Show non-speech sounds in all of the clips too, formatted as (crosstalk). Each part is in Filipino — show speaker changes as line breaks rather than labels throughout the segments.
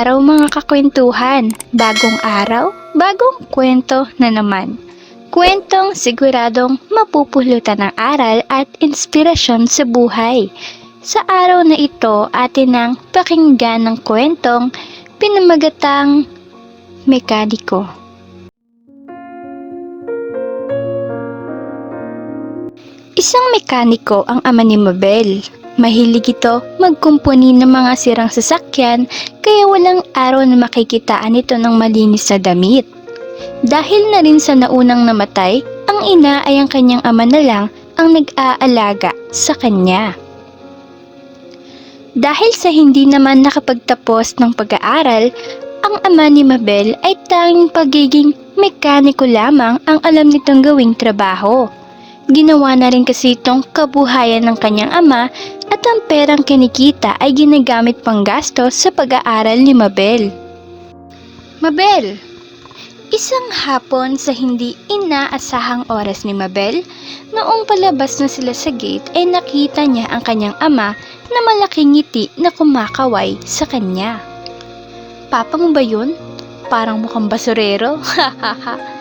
araw mga kakwentuhan. Bagong araw, bagong kwento na naman. Kwentong siguradong mapupulutan ng aral at inspirasyon sa buhay. Sa araw na ito, atin ang pakinggan ng kwentong pinamagatang mekaniko. Isang mekaniko ang ama ni Mabel. Mahilig ito magkumpuni ng mga sirang sasakyan kaya walang araw na makikitaan ito ng malinis na damit. Dahil na rin sa naunang namatay, ang ina ay ang kanyang ama na lang ang nag-aalaga sa kanya. Dahil sa hindi naman nakapagtapos ng pag-aaral, ang ama ni Mabel ay tanging pagiging mekaniko lamang ang alam nitong gawing trabaho. Ginawa na rin kasi itong kabuhayan ng kanyang ama at ang perang kinikita ay ginagamit pang gastos sa pag-aaral ni Mabel. Mabel! Isang hapon sa hindi inaasahang oras ni Mabel, noong palabas na sila sa gate ay nakita niya ang kanyang ama na malaking ngiti na kumakaway sa kanya. Papa mo ba yun? Parang mukhang basurero. (laughs)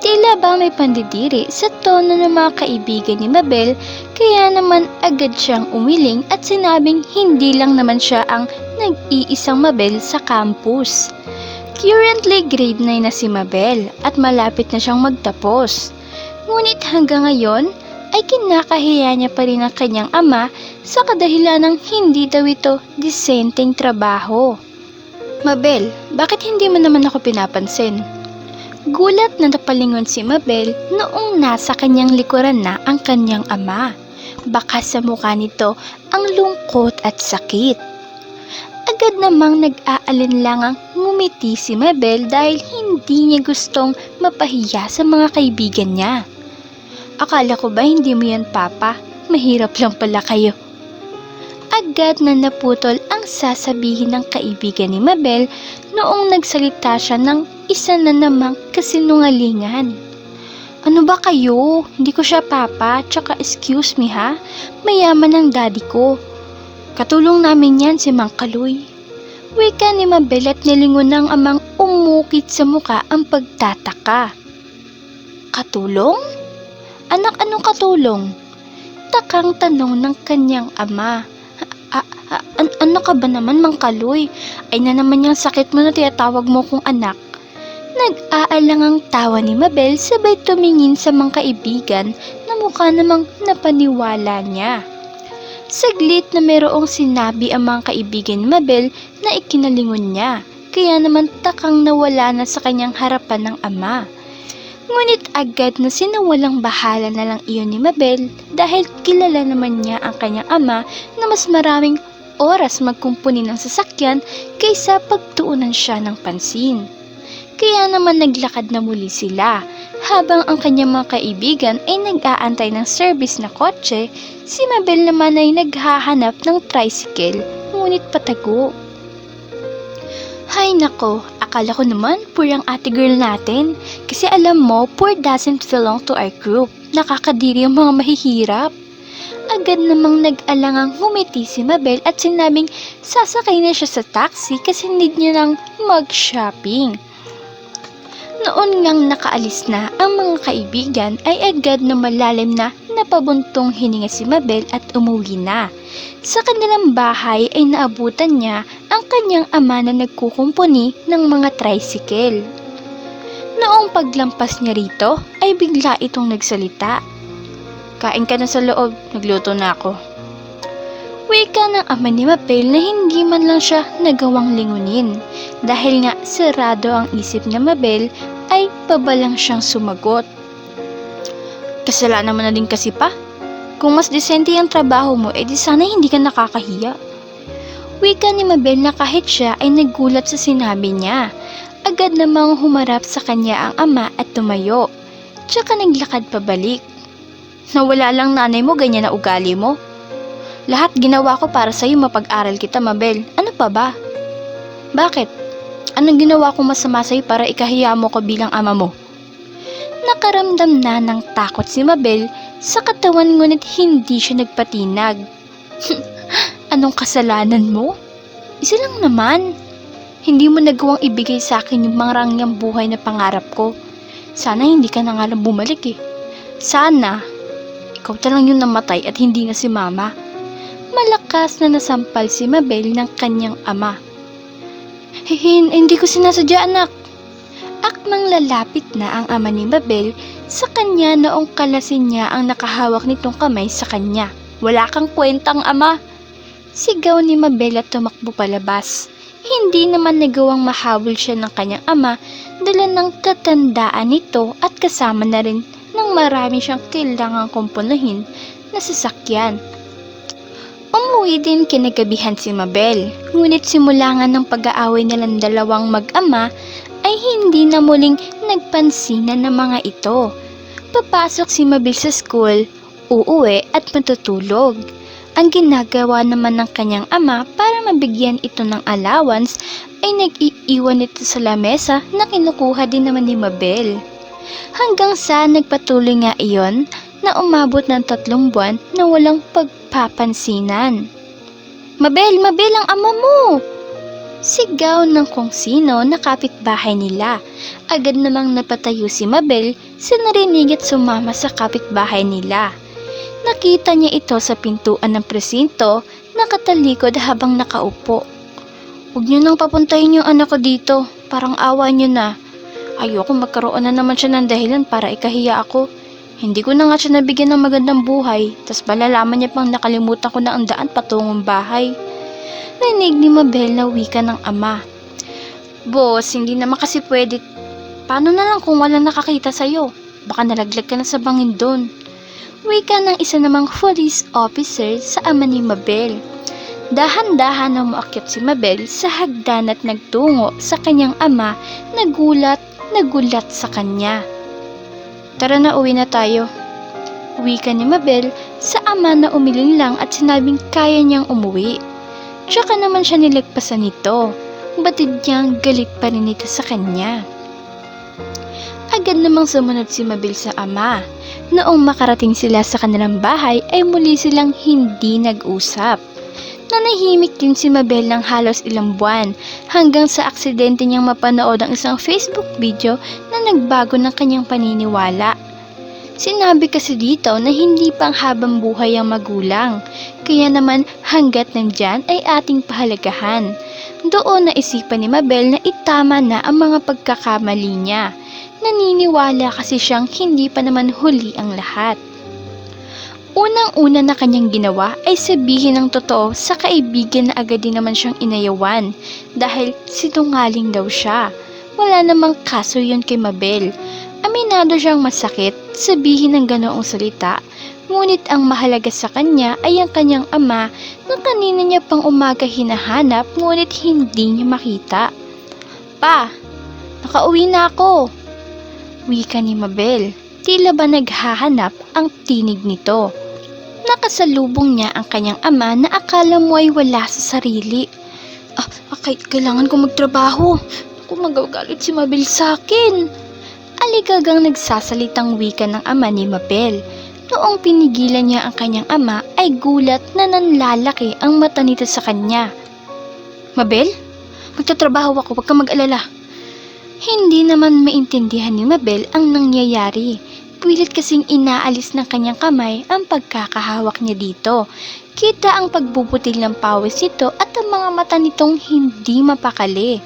Tila ba may pandidiri sa tono ng mga kaibigan ni Mabel kaya naman agad siyang umiling at sinabing hindi lang naman siya ang nag-iisang Mabel sa campus. Currently grade 9 na si Mabel at malapit na siyang magtapos. Ngunit hanggang ngayon ay kinakahiya niya pa rin ang kanyang ama sa kadahilan ng hindi daw ito disenteng trabaho. Mabel, bakit hindi mo naman ako pinapansin? Gulat na napalingon si Mabel noong nasa kanyang likuran na ang kanyang ama. Baka sa mukha nito ang lungkot at sakit. Agad namang nag-aalinlangang ngumiti si Mabel dahil hindi niya gustong mapahiya sa mga kaibigan niya. Akala ko ba hindi mo yan papa? Mahirap lang pala kayo. Agad na naputol ang sasabihin ng kaibigan ni Mabel noong nagsalita siya ng isa na namang kasinungalingan. Ano ba kayo? Hindi ko siya papa, tsaka excuse me ha, mayaman ang daddy ko. Katulong namin yan si Mang Kaloy. Wika ni Mabel at nilingon ng amang umukit sa muka ang pagtataka. Katulong? Anak, anong katulong? Takang tanong ng kanyang ama. A- a- an- ano ka ba naman, Mang Kaloy? Ay na naman yung sakit mo na tinatawag mo kong anak. Nag-aalang ang tawa ni Mabel sabay tumingin sa mga kaibigan na mukha namang napaniwala niya. Saglit na mayroong sinabi ang mga kaibigan ni Mabel na ikinalingon niya, kaya naman takang nawala na sa kanyang harapan ng ama. Ngunit agad na sinawalang bahala na lang iyon ni Mabel dahil kilala naman niya ang kanyang ama na mas maraming oras magkumpuni ng sasakyan kaysa pagtuunan siya ng pansin. Kaya naman naglakad na muli sila. Habang ang kanyang mga kaibigan ay nag-aantay ng service na kotse, si Mabel naman ay naghahanap ng tricycle, ngunit patago. Hay nako, akala ko naman poor ang ate girl natin. Kasi alam mo, poor doesn't belong to our group. Nakakadiri ang mga mahihirap. Agad namang nag-alangang humiti si Mabel at sinabing sasakay na siya sa taxi kasi need niya nang mag-shopping. Noon ngang nakaalis na ang mga kaibigan ay agad na malalim na napabuntong hininga si Mabel at umuwi na. Sa kanilang bahay ay naabutan niya ang kanyang ama na nagkukumpuni ng mga tricycle. Noong paglampas niya rito ay bigla itong nagsalita. Kain ka na sa loob, nagluto na ako. Wika ng ama ni Mabel na hindi man lang siya nagawang lingunin. Dahil nga sarado ang isip ni Mabel ay pabalang siyang sumagot. Kasalanan mo na din kasi pa. Kung mas disente ang trabaho mo, edi sana hindi ka nakakahiya. Wika ni Mabel na kahit siya ay nagulat sa sinabi niya. Agad namang humarap sa kanya ang ama at tumayo. Tsaka naglakad pabalik. Nawala lang nanay mo, ganyan na ugali mo. Lahat ginawa ko para sa'yo mapag-aral kita, Mabel. Ano pa ba? Bakit? Anong ginawa ko masama sa'yo para ikahiya mo ko bilang ama mo? Nakaramdam na ng takot si Mabel sa katawan ngunit hindi siya nagpatinag. (laughs) Anong kasalanan mo? Isa lang naman. Hindi mo nagawang ibigay sa akin yung marangyang buhay na pangarap ko. Sana hindi ka na nga lang bumalik eh. Sana, ikaw na lang yung namatay at hindi na si mama. Malakas na nasampal si Mabel ng kanyang ama. Hihin, hindi ko sinasadya anak. Akmang lalapit na ang ama ni Mabel sa kanya noong kalasin niya ang nakahawak nitong kamay sa kanya. Wala kang kwentang ama. Sigaw ni Mabel at tumakbo palabas. Hindi naman nagawang mahabol siya ng kanyang ama dala ng katandaan nito at kasama na rin ng marami siyang kailangang komponuhin na sasakyan. Umuwi din kinagabihan si Mabel, ngunit simula nga ng pag-aaway nilang dalawang mag-ama ay hindi na muling nagpansinan ng mga ito. Papasok si Mabel sa school, uuwi at matutulog. Ang ginagawa naman ng kanyang ama para mabigyan ito ng allowance ay nag-iiwan ito sa lamesa na kinukuha din naman ni Mabel. Hanggang sa nagpatuloy nga iyon na umabot ng tatlong buwan na walang pagpapansinan. Mabel, Mabel ang ama mo! Sigaw ng kung sino na kapitbahay nila. Agad namang napatayo si Mabel sa narinig at sumama sa kapitbahay nila. Nakita niya ito sa pintuan ng presinto nakatalikod habang nakaupo. Huwag niyo nang papuntahin yung anak ko dito. Parang awa niyo na. Ayoko magkaroon na naman siya ng dahilan para ikahiya ako. Hindi ko na nga siya nabigyan ng magandang buhay, tas malalaman niya pang nakalimutan ko na ang daan patungong bahay. Rinig ni Mabel na wika ng ama. Boss, hindi naman kasi pwede. Paano na lang kung walang nakakita sa'yo? Baka nalaglag ka na sa bangin doon. Wika ng isa namang police officer sa ama ni Mabel. Dahan-dahan na umakyat si Mabel sa hagdan at nagtungo sa kanyang ama na gulat na gulat sa kanya. Tara na uwi na tayo. Wika ni Mabel sa ama na umiling lang at sinabing kaya niyang umuwi. Tsaka naman siya nilagpasan nito. Batid niyang galit pa rin ito sa kanya. Agad namang sumunod si Mabel sa ama. Noong makarating sila sa kanilang bahay ay muli silang hindi nag-usap. Nanahimik din si Mabel ng halos ilang buwan hanggang sa aksidente niyang mapanood ang isang Facebook video na nagbago ng kanyang paniniwala. Sinabi kasi dito na hindi pang habang buhay ang magulang, kaya naman hanggat nandyan ay ating pahalagahan. Doon naisipan ni Mabel na itama na ang mga pagkakamali niya. Naniniwala kasi siyang hindi pa naman huli ang lahat. Unang-una na kanyang ginawa ay sabihin ng totoo sa kaibigan na agad din naman siyang inayawan dahil sinungaling daw siya. Wala namang kaso yun kay Mabel. Aminado siyang masakit sabihin ng ganoong salita ngunit ang mahalaga sa kanya ay ang kanyang ama na kanina niya pang umaga hinahanap ngunit hindi niya makita. Pa, nakauwi na ako. Wika ni Mabel. Tila ba naghahanap ang tinig nito? Nakasalubong niya ang kanyang ama na akala mo ay wala sa sarili. Ah, okay, kailangan ko magtrabaho. Kung magagalit si Mabel sa akin. Aligagang nagsasalitang wika ng ama ni Mabel. Noong pinigilan niya ang kanyang ama ay gulat na nanlalaki ang mata nito sa kanya. Mabel? Magtatrabaho ako, huwag kang mag-alala. Hindi naman maintindihan ni Mabel ang nangyayari. Pilit kasing inaalis ng kanyang kamay ang pagkakahawak niya dito. Kita ang pagbubutil ng pawis nito at ang mga mata nitong hindi mapakali.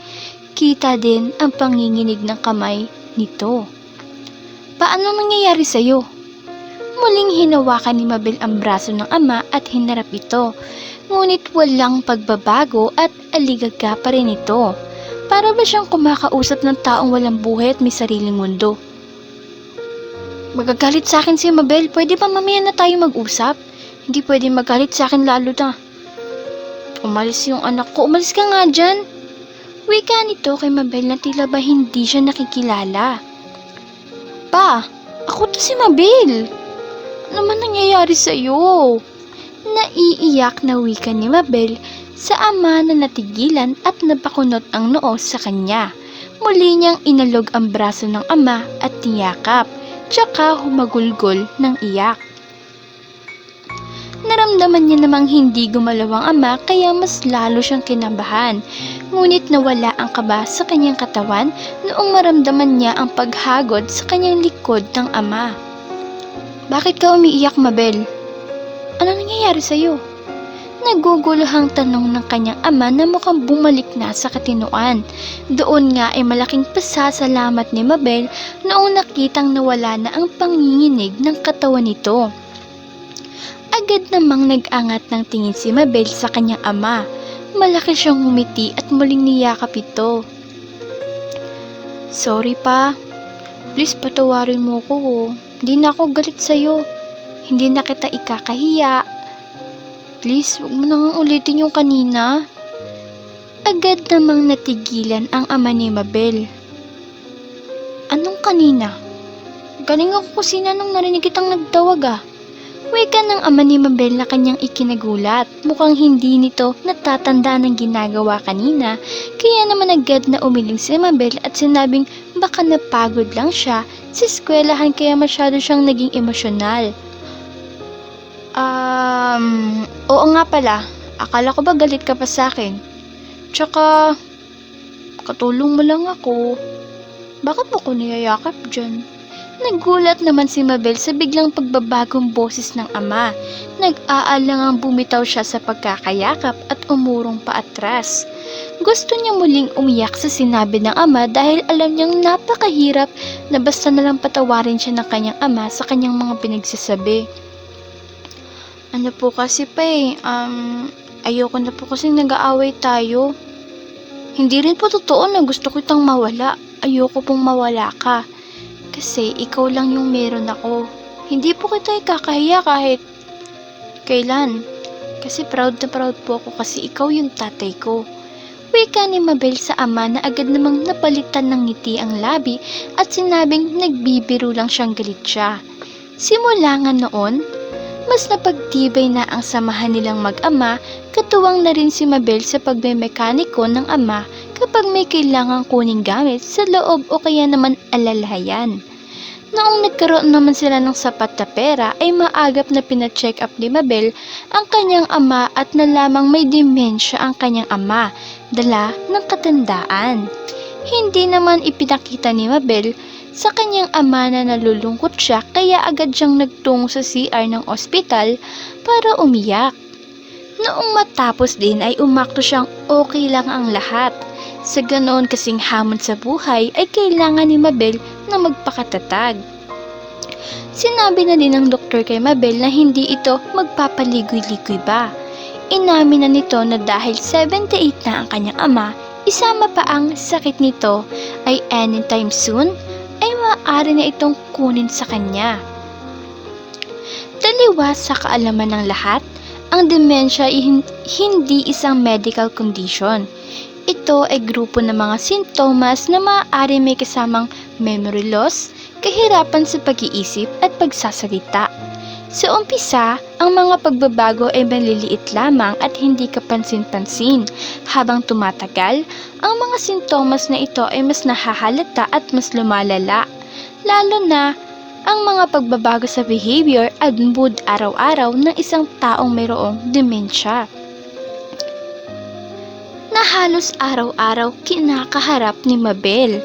Kita din ang panginginig ng kamay nito. Paano nangyayari sa'yo? Muling hinawakan ni Mabel ang braso ng ama at hinarap ito. Ngunit walang pagbabago at aligaga pa rin ito. Para ba siyang kumakausap ng taong walang buhay at may sariling mundo? Magagalit sa akin si Mabel. Pwede ba mamaya na tayo mag-usap? Hindi pwede magalit sa akin lalo na. Umalis yung anak ko. Umalis ka nga dyan. Wika nito kay Mabel na tila ba hindi siya nakikilala. Pa, ako to si Mabel. Ano man nangyayari sa'yo? Naiiyak na wika ni Mabel sa ama na natigilan at napakunot ang noo sa kanya. Muli niyang inalog ang braso ng ama at niyakap, tsaka humagulgol ng iyak. Naramdaman niya namang hindi gumalaw ang ama kaya mas lalo siyang kinabahan. Ngunit nawala ang kaba sa kanyang katawan noong maramdaman niya ang paghagod sa kanyang likod ng ama. Bakit ka umiiyak, Mabel? Ano nangyayari sa'yo? Naguguluhang tanong ng kanyang ama na mukhang bumalik na sa katinuan. Doon nga ay malaking pasasalamat ni Mabel noong nakitang nawala na ang panginginig ng katawan nito. Agad namang nag-angat ng tingin si Mabel sa kanyang ama. Malaki siyang humiti at muling niyakap ito. Sorry pa. Please patawarin mo ko. oh. Hindi na ako galit sa'yo. Hindi na kita ikakahiya. Please, huwag mo nang ulitin yung kanina. Agad namang natigilan ang ama ni Mabel. Anong kanina? Galing ako kusina nung narinig kitang nagtawag ah. Wika ng ama ni Mabel na kanyang ikinagulat. Mukhang hindi nito natatanda ng ginagawa kanina. Kaya naman agad na umiling si Mabel at sinabing baka napagod lang siya sa eskwelahan kaya masyado siyang naging emosyonal. Um, oo nga pala. Akala ko ba galit ka pa sa akin? Tsaka, katulong mo lang ako. Bakit mo ko niyayakap dyan? Nagulat naman si Mabel sa biglang pagbabagong boses ng ama. Nag-aalangang bumitaw siya sa pagkakayakap at umurong paatras. Gusto niya muling umiyak sa sinabi ng ama dahil alam niyang napakahirap na basta nalang patawarin siya ng kanyang ama sa kanyang mga pinagsasabi. Ano po kasi pa eh, um, ayoko na po kasi nag-aaway tayo. Hindi rin po totoo na gusto ko itang mawala. Ayoko pong mawala ka. Kasi ikaw lang yung meron ako. Hindi po kita ikakahiya kahit kailan. Kasi proud na proud po ako kasi ikaw yung tatay ko. Wika ni Mabel sa ama na agad namang napalitan ng ngiti ang labi at sinabing nagbibiro lang siyang galit siya. Simula nga noon, mas napagtibay na ang samahan nilang mag-ama, katuwang na rin si Mabel sa pagmemekaniko ng ama kapag may kailangang kuning gamit sa loob o kaya naman alalahayan. Noong nagkaroon naman sila ng sapat na pera ay maagap na pina-check up ni Mabel ang kanyang ama at nalamang may demensya ang kanyang ama, dala ng katandaan. Hindi naman ipinakita ni Mabel sa kanyang ama na nalulungkot siya kaya agad siyang nagtungo sa CR ng ospital para umiyak. Noong matapos din ay umakto siyang okay lang ang lahat. Sa ganoon kasing hamon sa buhay ay kailangan ni Mabel na magpakatatag. Sinabi na din ng doktor kay Mabel na hindi ito magpapaligoy-ligoy ba. Inamin na nito na dahil 78 na ang kanyang ama, isama pa ang sakit nito ay anytime soon maaari na itong kunin sa kanya. Taliwas sa kaalaman ng lahat, ang dementia ay hin- hindi isang medical condition. Ito ay grupo ng mga sintomas na maaari may kasamang memory loss, kahirapan sa pag-iisip at pagsasalita. Sa umpisa, ang mga pagbabago ay maliliit lamang at hindi kapansin-pansin. Habang tumatagal, ang mga sintomas na ito ay mas nahahalata at mas lumalala. Lalo na ang mga pagbabago sa behavior at mood araw-araw ng isang taong mayroong demensya na halos araw-araw kinakaharap ni Mabel.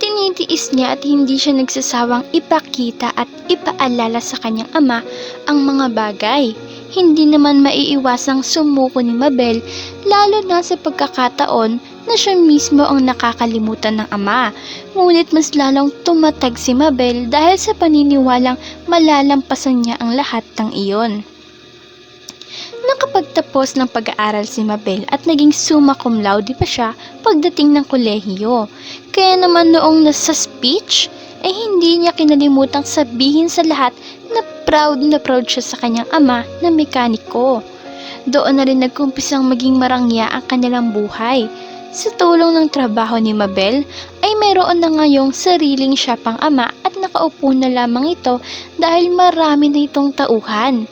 Tinitiis niya at hindi siya nagsasawang ipakita at ipaalala sa kanyang ama ang mga bagay. Hindi naman maiiwasang sumuko ni Mabel lalo na sa pagkakataon na siya mismo ang nakakalimutan ng ama. Ngunit mas lalong tumatag si Mabel dahil sa paniniwalang malalampasan niya ang lahat ng iyon. Nakapagtapos ng pag-aaral si Mabel at naging summa cum laude pa siya pagdating ng kolehiyo. Kaya naman noong nasa speech, ay hindi niya kinalimutang sabihin sa lahat na proud na proud siya sa kanyang ama na mekaniko. Doon na rin nagkumpisang maging marangya ang kanilang buhay. Sa tulong ng trabaho ni Mabel, ay mayroon na ngayong sariling siya pang ama at nakaupo na lamang ito dahil marami na itong tauhan.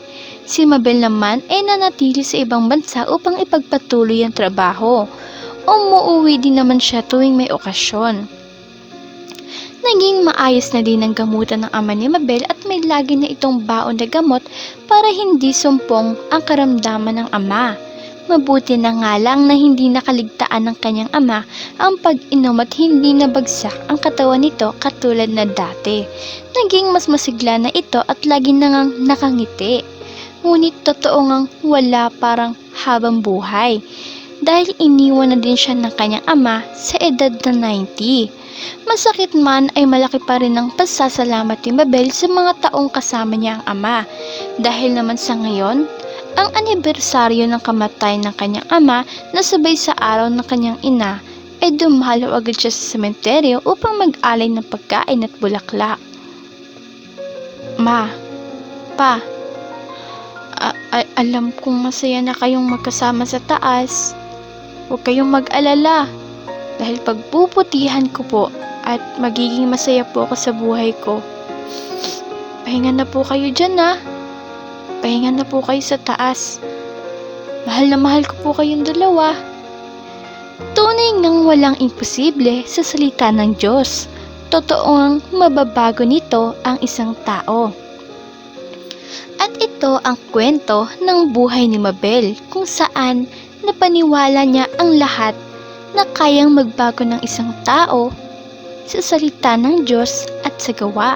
Si Mabel naman ay nanatili sa ibang bansa upang ipagpatuloy ang trabaho. Umuuwi din naman siya tuwing may okasyon. Naging maayos na din ang gamutan ng ama ni Mabel at may lagi na itong baon na gamot para hindi sumpong ang karamdaman ng ama. Mabuti na nga lang na hindi nakaligtaan ng kanyang ama ang pag-inom at hindi nabagsak ang katawan nito katulad na dati. Naging mas masigla na ito at lagi na ngang nakangiti. Ngunit totoo ngang wala parang habang buhay dahil iniwan na din siya ng kanyang ama sa edad na 90. Masakit man ay malaki pa rin ang pasasalamat ni Mabel sa mga taong kasama niya ang ama. Dahil naman sa ngayon, ang anibersaryo ng kamatay ng kanyang ama na sabay sa araw ng kanyang ina ay dumalo agad siya sa sementeryo upang mag-alay ng pagkain at bulaklak. Ma, pa, a- a- alam kong masaya na kayong magkasama sa taas. Huwag kayong mag-alala dahil pagpuputihan ko po at magiging masaya po ako sa buhay ko. Pahinga na po kayo dyan ha. Pahinga na po kayo sa taas. Mahal na mahal ko po kayong dalawa. Tunay ngang walang imposible sa salita ng Diyos. Totoo ang mababago nito ang isang tao. At ito ang kwento ng buhay ni Mabel kung saan napaniwala niya ang lahat na kayang magbago ng isang tao sa salita ng Diyos at sa gawa.